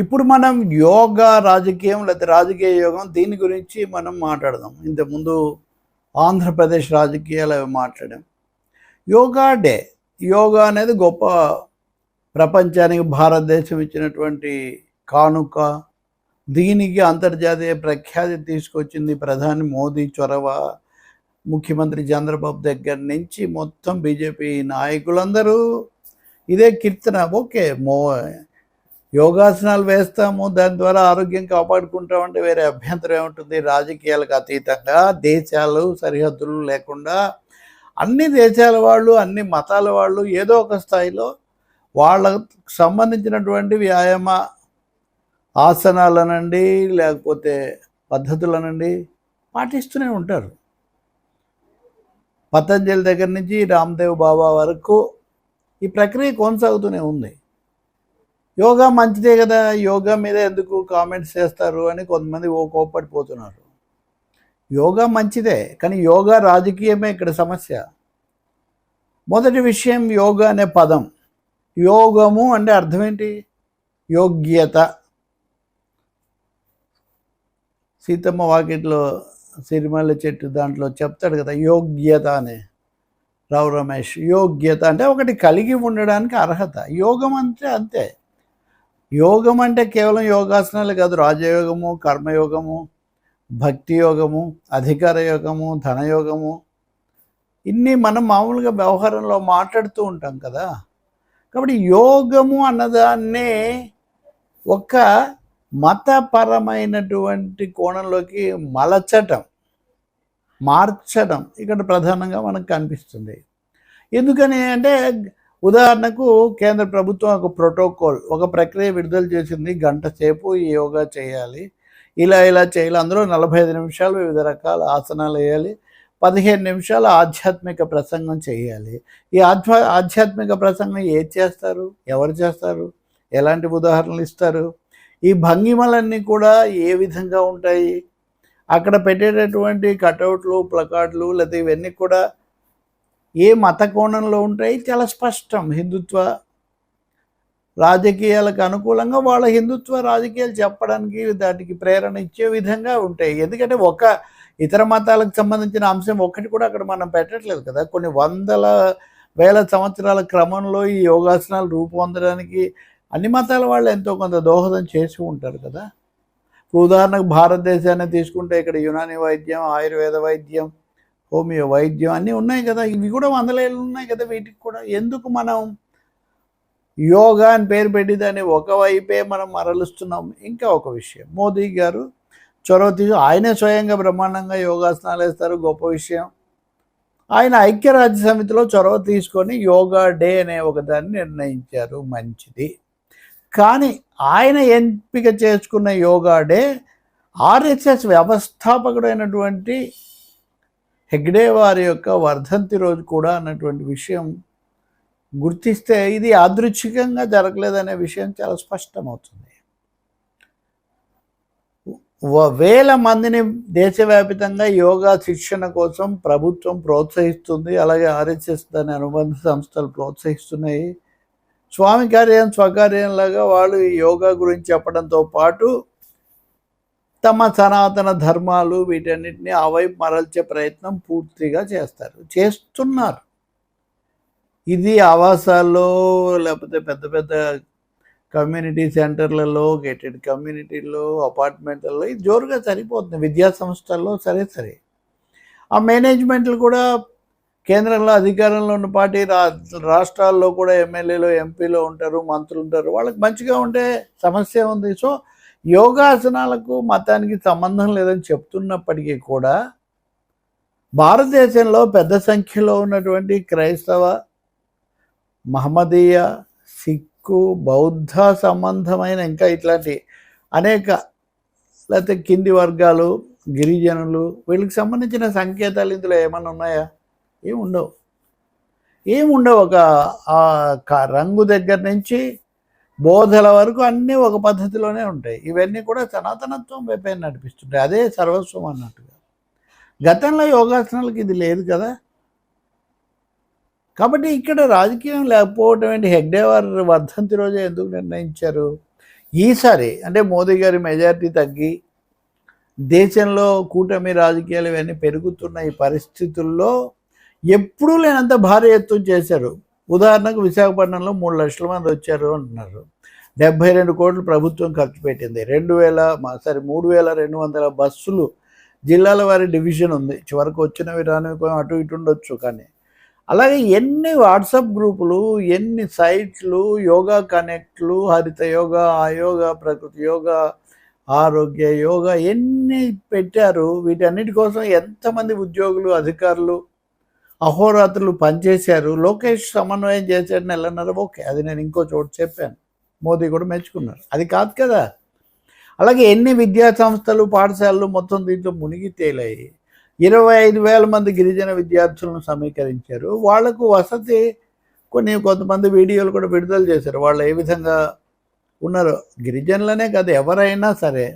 ఇప్పుడు మనం యోగా రాజకీయం లేకపోతే రాజకీయ యోగం దీని గురించి మనం మాట్లాడదాం. ఇంతకుముందు ఆంధ్రప్రదేశ్ రాజకీయాలు అవి మాట్లాడాం. యోగా డే యోగా అనేది గొప్ప ప్రపంచానికి భారతదేశం ఇచ్చినటువంటి కానుక. దీనికి అంతర్జాతీయ ప్రఖ్యాతి తీసుకొచ్చింది ప్రధాని మోదీ చొరవ. ముఖ్యమంత్రి చంద్రబాబు దగ్గర నుంచి మొత్తం బీజేపీ నాయకులందరూ ఇదే కీర్తన. ఓకే మో యోగాసనాలు వేస్తాము దాని ద్వారా ఆరోగ్యం కాపాడుకుంటామంటే వేరే అభ్యంతరం ఏముంటుంది? రాజకీయాలకు అతీతంగా దేశాలు సరిహద్దులు లేకుండా అన్ని దేశాల వాళ్ళు అన్ని మతాల వాళ్ళు ఏదో ఒక స్థాయిలో వాళ్ళకు సంబంధించినటువంటి వ్యాయామ ఆసనాలనండి లేకపోతే పద్ధతులనండి పాటిస్తూనే ఉంటారు. పతంజలి దగ్గర నుంచి రామ్దేవ్ బాబా వరకు ఈ ప్రక్రియ కొనసాగుతూనే ఉంది. యోగా మంచిదే కదా యోగా మీద ఎందుకు కామెంట్స్ చేస్తారు అని కొంతమంది ఓ కోప్పడిపోతున్నారు. యోగా మంచిదే కానీ యోగా రాజకీయమే ఇక్కడ సమస్య. మొదటి విషయం యోగా అనే పదం. యోగము అంటే అర్థం ఏంటి? యోగ్యత. సీతమ్మ వాకిట్లో సిరిమల్ల చెట్టు దాంట్లో చెప్తాడు కదా యోగ్యత అనే. రావు రమేష్ యోగ్యత అంటే ఒకటి కలిగి ఉండడానికి అర్హత. యోగం అంటే అంతే. యోగం అంటే కేవలం యోగాసనాలు కాదు రాజయోగము కర్మయోగము భక్తి యోగము అధికార యోగము ధనయోగము ఇన్ని మనం మామూలుగా వ్యవహారంలో మాట్లాడుతూ ఉంటాం కదా. కాబట్టి యోగము అన్నదాన్నే ఒక మతపరమైనటువంటి కోణంలోకి మలచటం మార్చడం ఇక్కడ ప్రధానంగా మనకు కనిపిస్తుంది. ఎందుకని అంటే ఉదాహరణకు కేంద్ర ప్రభుత్వం ఒక ప్రోటోకాల్ ఒక ప్రక్రియ విడుదల చేసింది గంట సేపు యోగా చేయాలి. ఇలా ఇలా చేయాలి. అందులో నలభై ఐదు నిమిషాలు వివిధ రకాల ఆసనాలు వేయాలి. పదిహేను నిమిషాలు ఆధ్యాత్మిక ప్రసంగం చేయాలి. ఈ ఆధ్వా ఆధ్యాత్మిక ప్రసంగం ఏది చేస్తారు? ఎవరు చేస్తారు? ఎలాంటి ఉదాహరణలు ఇస్తారు? ఈ భంగిమలన్నీ కూడా ఏ విధంగా ఉంటాయి? అక్కడ పెట్టేటటువంటి కటౌట్లు ప్లకార్డులు లేదా ఇవన్నీ కూడా ఏ మత కోణంలో ఉంటాయి చాలా స్పష్టం. హిందుత్వ రాజకీయాలకు అనుకూలంగా వాళ్ళ హిందుత్వ రాజకీయాలు చెప్పడానికి దానికి ప్రేరణ ఇచ్చే విధంగా ఉంటాయి. ఎందుకంటే ఒక ఇతర మతాలకు సంబంధించిన అంశం ఒక్కటి కూడా అక్కడ మనం పెట్టట్లేదు కదా. కొన్ని వందల వేల సంవత్సరాల క్రమంలో ఈ యోగాసనాలు రూపొందడానికి అన్ని మతాల వాళ్ళు ఎంతో కొంత దోహదం చేసి ఉంటారు కదా. ఇప్పుడు ఉదాహరణకు భారతదేశాన్ని తీసుకుంటే ఇక్కడ యునాని వైద్యం ఆయుర్వేద వైద్యం హోమియో వైద్యం అన్నీ ఉన్నాయి కదా. ఇవి కూడా వందల ఏళ్ళు ఉన్నాయి కదా వీటికి కూడా. ఎందుకు మనం యోగా అని పేరు పెట్టి దాన్ని ఒకవైపే మనం మరలుస్తున్నాం. ఇంకా ఒక విషయం. మోదీ గారు చొరవ తీసు ఆయనే స్వయంగా బ్రహ్మాండంగా యోగాసనాలు వేస్తారు. గొప్ప విషయం. ఆయన ఐక్యరాజ్య సమితిలో చొరవ తీసుకొని యోగా డే అనే ఒక దాన్ని నిర్ణయించారు. మంచిది. కానీ ఆయన ఎంపిక చేసుకున్న యోగా డే ఆర్ఎస్ఎస్ వ్యవస్థాపకుడైనటువంటి హెగ్డే వారి యొక్క వర్ధంతి రోజు కూడా అన్నటువంటి విషయం గుర్తిస్తే ఇది యాదృచ్ఛికంగా జరగలేదనే విషయం చాలా స్పష్టమవుతుంది. వ- వేల మందిని దేశవ్యాపితంగా యోగా శిక్షణ కోసం ప్రభుత్వం ప్రోత్సహిస్తుంది అలాగే ఆర్ఎస్ఎస్ దాని అనుబంధ సంస్థలు ప్రోత్సహిస్తున్నాయి. స్వామి కార్యం స్వకార్యంలాగా వాళ్ళు యోగా గురించి చెప్పడంతో పాటు తమ సనాతన ధర్మాలు వీటన్నిటిని ఆ వైపు మరల్చే ప్రయత్నం పూర్తిగా చేస్తారు. చేస్తున్నారు. ఇది ఆవాసాల్లో లేకపోతే పెద్ద పెద్ద కమ్యూనిటీ సెంటర్లలో గేటెడ్ కమ్యూనిటీల్లో అపార్ట్మెంట్లలో ఇది జోరుగా సరిపోతుంది. విద్యా సంస్థల్లో సరే సరే. ఆ మేనేజ్మెంట్లు కూడా కేంద్రంలో అధికారంలో ఉన్న పార్టీ రా రాష్ట్రాల్లో కూడా ఎమ్మెల్యేలు ఎంపీలు ఉంటారు మంత్రులు ఉంటారు. వాళ్ళకి మంచిగా ఉంటే సమస్య ఉంది. సో యోగాసనాలకు మతానికి సంబంధం లేదని చెప్తున్నప్పటికీ కూడా భారతదేశంలో పెద్ద సంఖ్యలో ఉన్నటువంటి క్రైస్తవ మహమ్మదీయ సిక్కు బౌద్ధ సంబంధమైన ఇంకా ఇట్లాంటి అనేక లేకపోతే కింది వర్గాలు గిరిజనులు వీళ్ళకి సంబంధించిన సంకేతాలు ఇందులో ఏమైనా ఉన్నాయా? ఏముండవు. ఉండవు ఒక ఆ క- రంగు దగ్గర నుంచి బోధల వరకు అన్నీ ఒక పద్ధతిలోనే ఉంటాయి. ఇవన్నీ కూడా సనాతనత్వం వైపే నడిపిస్తుంటాయి. అదే సర్వస్వం అన్నట్టుగా. గతంలో యోగాసనాలకు ఇది లేదు కదా. కాబట్టి ఇక్కడ రాజకీయం లేకపోవటం ఏంటి? హెగ్డేవర్ వర్ధంతి రోజే ఎందుకు నిర్ణయించారు? ఈసారి అంటే మోదీ గారి మెజారిటీ తగ్గి దేశంలో కూటమి రాజకీయాలు ఇవన్నీ పెరుగుతున్న ఈ పరిస్థితుల్లో ఎప్పుడూ లేనంత భారీ ఎత్తున చేశారు. ఉదాహరణకు విశాఖపట్నంలో మూడు లక్షల మంది వచ్చారు అంటున్నారు. డెబ్బై రెండు కోట్లు ప్రభుత్వం ఖర్చు పెట్టింది. రెండు వేల సారీ మూడు వేల రెండు వందల బస్సులు జిల్లాల వారి డివిజన్ ఉంది. చివరికి వచ్చినవి రానివి అటు ఇటు ఉండొచ్చు కానీ. అలాగే ఎన్ని వాట్సాప్ గ్రూపులు ఎన్ని సైట్లు యోగా కనెక్ట్లు హరిత యోగా ఆయోగా ప్రకృతి యోగా ఆరోగ్య యోగా ఎన్ని పెట్టారు? వీటన్నిటి కోసం ఎంతమంది ఉద్యోగులు అధికారులు అహోరాత్రులు పనిచేశారు. లోకేష్ సమన్వయం చేశాడు నెలన్నర ఓకే అది నేను ఇంకో చోటు చెప్పాను. మోదీ కూడా మెచ్చుకున్నారు. అది కాదు కదా. అలాగే ఎన్ని విద్యా సంస్థలు పాఠశాలలు మొత్తం దీంట్లో మునిగి తేలాయి. ఇరవై ఐదు వేల మంది గిరిజన విద్యార్థులను సమీకరించారు. వాళ్ళకు వసతి కొన్ని కొంతమంది వీడియోలు కూడా విడుదల చేశారు. వాళ్ళు ఏ విధంగా ఉన్నారో గిరిజనులనే కాదు ఎవరైనా సరే.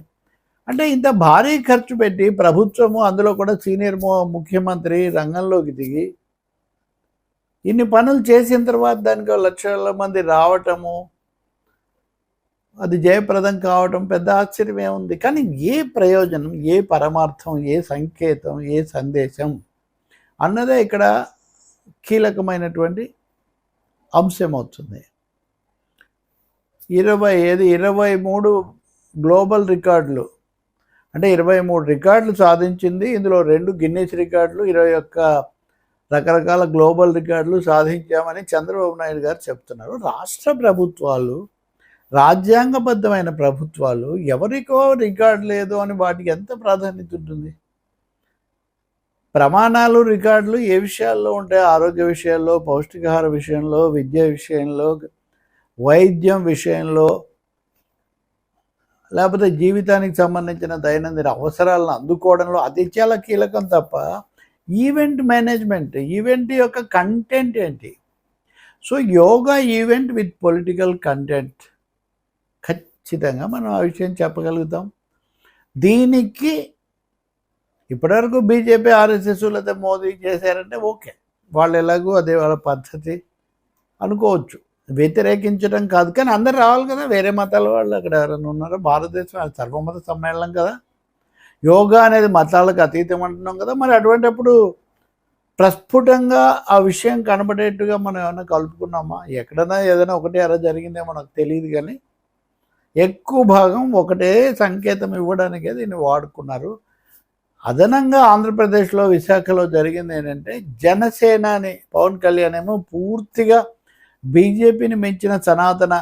అంటే ఇంత భారీ ఖర్చు పెట్టి ప్రభుత్వము అందులో కూడా సీనియర్ ముఖ్యమంత్రి రంగంలోకి దిగి ఇన్ని పనులు చేసిన తర్వాత దానికి లక్షల మంది రావటము అది జయప్రదం కావటం పెద్ద ఆశ్చర్యమే ఉంది. కానీ ఏ ప్రయోజనం ఏ పరమార్థం ఏ సంకేతం ఏ సందేశం అన్నదే ఇక్కడ కీలకమైనటువంటి అంశం అవుతుంది. ఇరవై ఏది ఇరవై మూడు గ్లోబల్ రికార్డులు అంటే ఇరవై మూడు రికార్డులు సాధించింది. ఇందులో రెండు గిన్నెస్ రికార్డులు ఇరవై ఒక్క రకరకాల గ్లోబల్ రికార్డులు సాధించామని చంద్రబాబు నాయుడు గారు చెప్తున్నారు. రాష్ట్ర ప్రభుత్వాలు రాజ్యాంగబద్ధమైన ప్రభుత్వాలు ఎవరికో రికార్డు లేదు అని వాటికి ఎంత ప్రాధాన్యత ఉంటుంది? ప్రమాణాలు రికార్డులు ఏ విషయాల్లో ఉంటాయి? ఆరోగ్య విషయాల్లో పౌష్టికాహార విషయంలో విద్య విషయంలో వైద్యం విషయంలో లేకపోతే జీవితానికి సంబంధించిన దైనందిన అవసరాలను అందుకోవడంలో అది చాలా కీలకం తప్ప ఈవెంట్ మేనేజ్మెంట్ ఈవెంట్ యొక్క కంటెంట్ ఏంటి? So yoga event with political content. ఖచ్చితంగా మనం ఆ విషయం చెప్పగలుగుతాం. దీనికి ఇప్పటివరకు బీజేపీ ఆర్ఎస్ఎస్ లేదా మోదీ చేశారంటే ఓకే. వాళ్ళు ఎలాగో అదే వాళ్ళ పద్ధతి అనుకోవచ్చు. వ్యతిరేకించడం కాదు. కానీ అందరు రావాలి కదా. వేరే మతాల వాళ్ళు అక్కడ ఎవరైనా ఉన్నారో? భారతదేశం సర్వమత సమ్మేళనం కదా. యోగా అనేది మతాలకు అతీతం అంటున్నాం కదా. మరి అటువంటిప్పుడు ప్రస్ఫుటంగా ఆ విషయం కనబడేట్టుగా మనం ఏమైనా కలుపుకున్నామా? ఎక్కడైనా ఏదైనా ఒకటి అలా జరిగిందే మనకు తెలియదు కానీ ఎక్కువ భాగం ఒకటే సంకేతం ఇవ్వడానికే దీన్ని వాడుకున్నారు. అదనంగా ఆంధ్రప్రదేశ్లో విశాఖలో జరిగింది ఏంటంటే జనసేన అని పవన్ కళ్యాణ్ ఏమో పూర్తిగా బీజేపీని మించిన సనాతన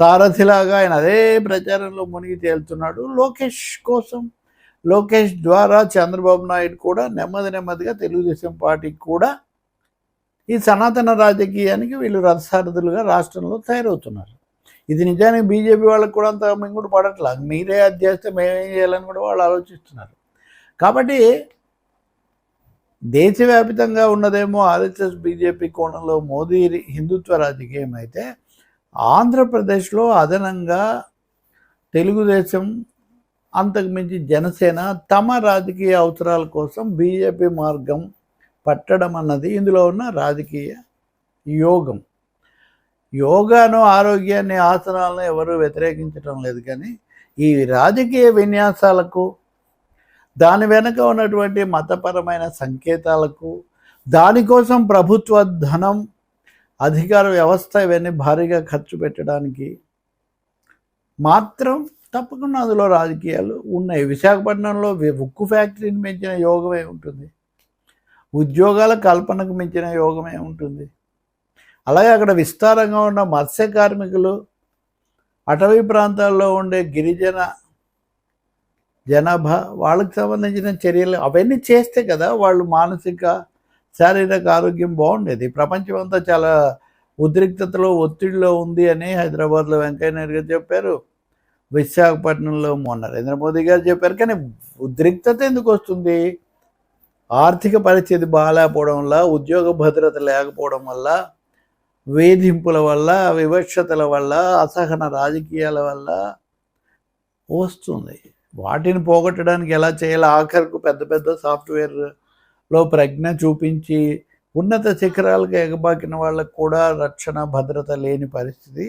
సారథిలాగా ఆయన అదే ప్రచారంలో మునిగి తేలుతున్నాడు. లోకేష్ కోసం లోకేష్ ద్వారా చంద్రబాబు నాయుడు కూడా నెమ్మది నెమ్మదిగా తెలుగుదేశం పార్టీకి కూడా ఈ సనాతన రాజకీయానికి వీళ్ళు రథసారథులుగా రాష్ట్రంలో తయారవుతున్నారు. ఇది నిజానికి బీజేపీ వాళ్ళకి కూడా అంత మింగుడు పడట్లా. మీరే అది చేస్తే మేమేం చేయాలని కూడా వాళ్ళు ఆలోచిస్తున్నారు. కాబట్టి దేశవ్యాప్తంగా ఉన్నదేమో ఆర్ఎస్ఎస్ బీజేపీ కోణంలో మోదీ హిందుత్వ రాజకీయం అయితే ఆంధ్రప్రదేశ్లో అదనంగా తెలుగుదేశం అంతకుమించి జనసేన తమ రాజకీయ అవసరాల కోసం బీజేపీ మార్గం పట్టడం అన్నది ఇందులో ఉన్న రాజకీయ యోగం. యోగాను ఆరోగ్యాన్ని ఆసనాలను ఎవరు వ్యతిరేకించడం లేదు కానీ ఈ రాజకీయ విన్యాసాలకు దాని వెనుక ఉన్నటువంటి మతపరమైన సంకేతాలకు దానికోసం ప్రభుత్వ ధనం అధికార వ్యవస్థ ఇవన్నీ భారీగా ఖర్చు పెట్టడానికి మాత్రం తప్పకుండా అందులో రాజకీయాలు ఉన్నాయి. విశాఖపట్నంలో ఉక్కు ఫ్యాక్టరీని మించిన యోగమే ఉంటుంది? ఉద్యోగాల కల్పనకు మించిన యోగమే ఉంటుంది? అలాగే అక్కడ విస్తారంగా ఉన్న మత్స్య కార్మికులు అటవీ ప్రాంతాల్లో ఉండే గిరిజన జనాభా వాళ్ళకి సంబంధించిన చర్యలు అవన్నీ చేస్తే కదా వాళ్ళు మానసిక శారీరక ఆరోగ్యం బాగుండేది. ప్రపంచం అంతా చాలా ఉద్రిక్తతలో ఒత్తిడిలో ఉంది అని హైదరాబాద్లో వెంకయ్య నాయుడు గారు చెప్పారు. విశాఖపట్నంలో మొన్న నరేంద్ర మోదీ గారు చెప్పారు. కానీ ఉద్రిక్తత ఎందుకు వస్తుంది? ఆర్థిక పరిస్థితి బాగాలేకపోవడం వల్ల ఉద్యోగ భద్రత లేకపోవడం వల్ల వేధింపుల వల్ల వివక్షతల వల్ల అసహన రాజకీయాల వల్ల వస్తుంది. వాటిని పోగొట్టడానికి ఎలా చేయాలో? ఆఖరికి పెద్ద పెద్ద సాఫ్ట్వేర్లో ప్రజ్ఞ చూపించి ఉన్నత శిఖరాలకు ఎగబాకిన వాళ్ళకు కూడా రక్షణ భద్రత లేని పరిస్థితి.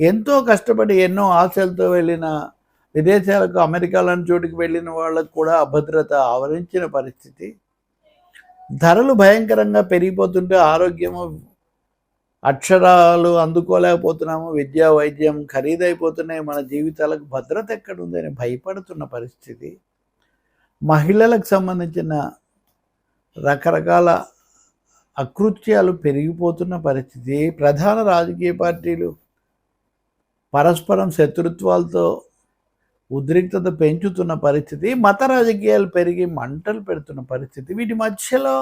ఎంతో కష్టపడి ఎన్నో ఆశలతో వెళ్ళిన విదేశాలకు అమెరికా లాంటి చోటుకి వెళ్ళిన వాళ్ళకు కూడా అభద్రత ఆవరించిన పరిస్థితి. ధరలు భయంకరంగా పెరిగిపోతుంటే ఆరోగ్యము అక్షరాలు అందుకోలేకపోతున్నాము విద్యా వైద్యం ఖరీదైపోతున్నాయి మన జీవితాలకు భద్రత ఎక్కడుందని భయపడుతున్న పరిస్థితి. మహిళలకు సంబంధించిన రకరకాల అకృత్యాలు పెరిగిపోతున్న పరిస్థితి. ప్రధాన రాజకీయ పార్టీలు పరస్పరం శత్రుత్వాలతో ఉద్రిక్తత పెంచుతున్న పరిస్థితి. మత రాజకీయాలు పెరిగి మంటలు పెడుతున్న పరిస్థితి. వీటి మధ్యలో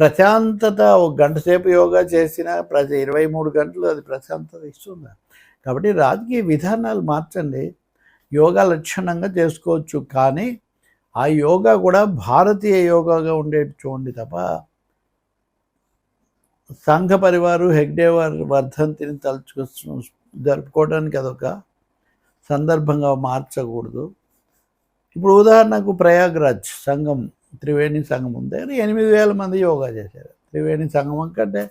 ప్రశాంతత ఒక గంట సేపు యోగా చేసిన ప్రతి ఇరవై మూడు గంటలు అది ప్రశాంతత ఇస్తుంది. కాబట్టి రాజకీయ విధానాలు మార్చండి. యోగా లక్షణంగా చేసుకోవచ్చు. కానీ ఆ యోగా కూడా భారతీయ యోగాగా ఉండేది చూడండి తప్ప సంఘ పరివారు హెగ్డేవార్ వర్ధంతిని తలుచుకు జరుపుకోవడానికి అదొక సందర్భంగా మార్చకూడదు. ఇప్పుడు ఉదాహరణకు ప్రయాగ్రాజ్ సంఘం త్రివేణి సంఘం ఉంది. దగ్గర ఎనిమిది వేల మంది యోగా చేశారు. త్రివేణి సంగమం కంటే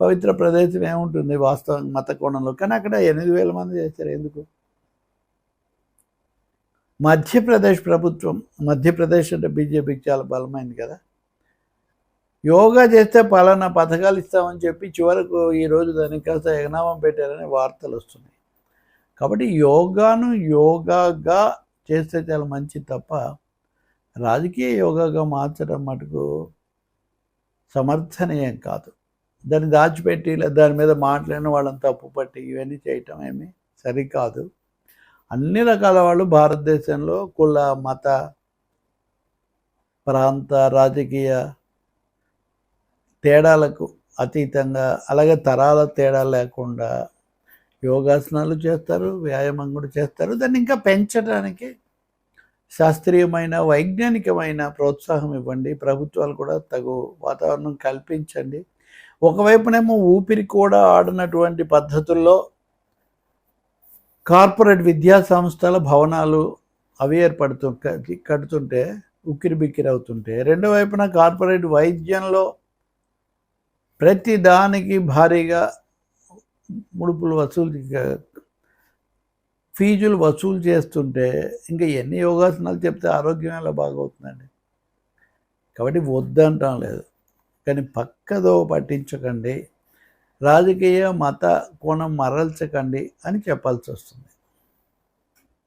పవిత్ర ప్రదేశం ఏముంటుంది? వాస్తవం మత కోణంలో. కానీ అక్కడ ఎనిమిది వేల మంది చేశారు. ఎందుకు? మధ్యప్రదేశ్ ప్రభుత్వం మధ్యప్రదేశ్ అంటే బీజేపీకి చాలా బలమైంది కదా. యోగా చేస్తే పలానా పథకాలు ఇస్తామని చెప్పి చివరకు ఈరోజు దానికి కాస్త ఎగనామం పెట్టారని వార్తలు వస్తున్నాయి. కాబట్టి యోగాను యోగాగా చేస్తే చాలా మంచి తప్ప రాజకీయ యోగాగా మార్చడం మటుకు సమర్థనీయం కాదు. దాన్ని దాచిపెట్టి లేదా దాని మీద మాట్లాడిన వాళ్ళని తప్పు పట్టి ఇవన్నీ చేయటం ఏమి సరికాదు. అన్ని రకాల వాళ్ళు భారతదేశంలో కుల మత ప్రాంత రాజకీయ తేడాలకు అతీతంగా అలాగే తరాల తేడా లేకుండా యోగాసనాలు చేస్తారు వ్యాయామం కూడా చేస్తారు. దాన్ని ఇంకా పెంచడానికి శాస్త్రీయమైన వైజ్ఞానికమైన ప్రోత్సాహం ఇవ్వండి. ప్రభుత్వాలు కూడా తగు వాతావరణం కల్పించండి. ఒకవైపునేమో ఊపిరి కూడా ఆడినటువంటి పద్ధతుల్లో కార్పొరేట్ విద్యా సంస్థల భవనాలు అవి ఏర్పడుతూ కడుతుంటే ఉక్కిరి బిక్కిరి అవుతుంటే రెండో వైపున కార్పొరేట్ వైద్యంలో ప్రతి దానికి భారీగా ముడుపులు వసూలు ఫీజులు వసూలు చేస్తుంటే ఇంకా ఎన్ని యోగాసనాలు చెప్తే ఆరోగ్యం ఎలా బాగవుతుందండి? కాబట్టి వద్దంటాం లేదు. కానీ పక్కదో పట్టించకండి. రాజకీయ మత కోణం మరల్చకండి అని చెప్పాల్సి వస్తుంది